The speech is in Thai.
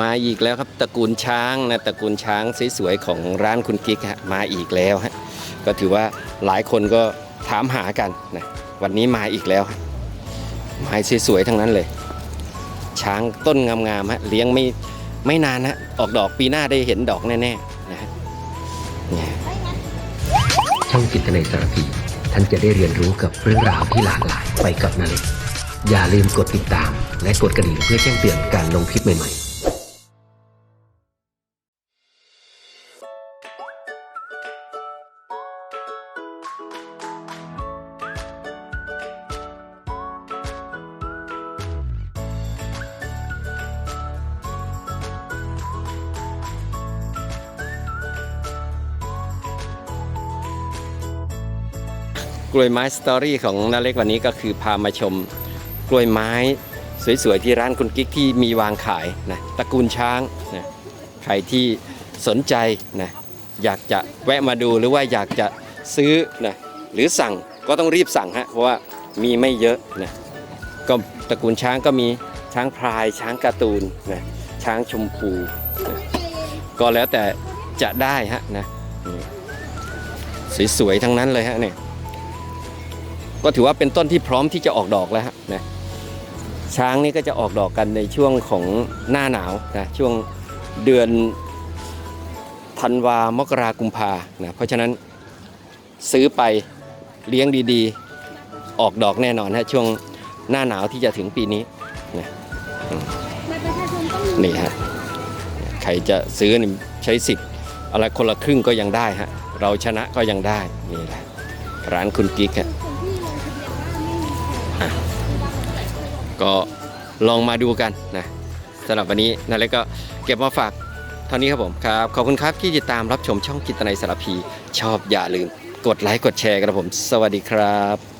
มาอีกแล้วครับตระกูลช้างนะตระกูลช้างสวยๆของร้านคุณกิ๊กฮะมาอีกแล้วฮะก็ถือว่าหลายคนก็ถามหากันนะวันนี้มาอีกแล้วฮะไม้สวยๆทั้งนั้นเลย ช้างต้นงามๆฮะเลี้ยงไม่ไม่นานฮะออกดอกปีหน้าได้เห็นดอกแน่ๆนะฮะช่องจิตในสารพีท่านจะได้เรียนรู้กับเรื่องราวที่หลากหลายไปกับนาเล็กอย่าลืมกดติดตาม และกดกระดิ่งเพื่อแจ้งเตือนการลงคลิปใหม่ๆ กล้วยไม้สตอรี่ของนาเล็กวันนี้ก็คือพามาชมกล้วยไม้สวยๆที่ร้านคุณกิ๊กที่มีวางขายนะตระกูลช้างนะใครที่สนใจนะอยากจะแวะมาดูหรือว่าอยากจะซื้อนะหรือสั่งก็ต้องรีบสั่งฮะเพราะว่ามีไม่เยอะนะก็ตระกูลช้างก็มีช้างพลายช้างการ์ตูนนะช้างชมพูนะก็แล้วแต่จะได้ฮะนะสวยๆทั้งนั้นเลยฮะเนี่ย ก็ถือว่าเป็นต้นที่พร้อมที่จะออกดอกแล้วนะช้างนี่ก็จะออกดอกกันในช่วงของหน้าหนาวนะช่วงเดือนธันวามกรากุมภานะเพราะฉะนั้นซื้อไปเลี้ยงดีๆ ออกดอกแน่นอนฮะช่วงหน้าหนาวที่จะถึงปีนี้นะนี่ฮะใครจะซื้อนี่ใช้สิทธิ์อะไรคนละครึ่งก็ยังได้ฮะเราชนะก็ยังได้นี่แหละร้านคุณกิ๊กฮะ ก็ลองมาดูกันนะสำหรับวันนี้นาเล็กก็เก็บมาฝากเท่านี้ครับผมครับ ขอบคุณครับที่ติดตามรับชมช่องจิตนาสารพี ชอบอย่าลืม กดไลค์กดแชร์กันครับผม สวัสดีครับ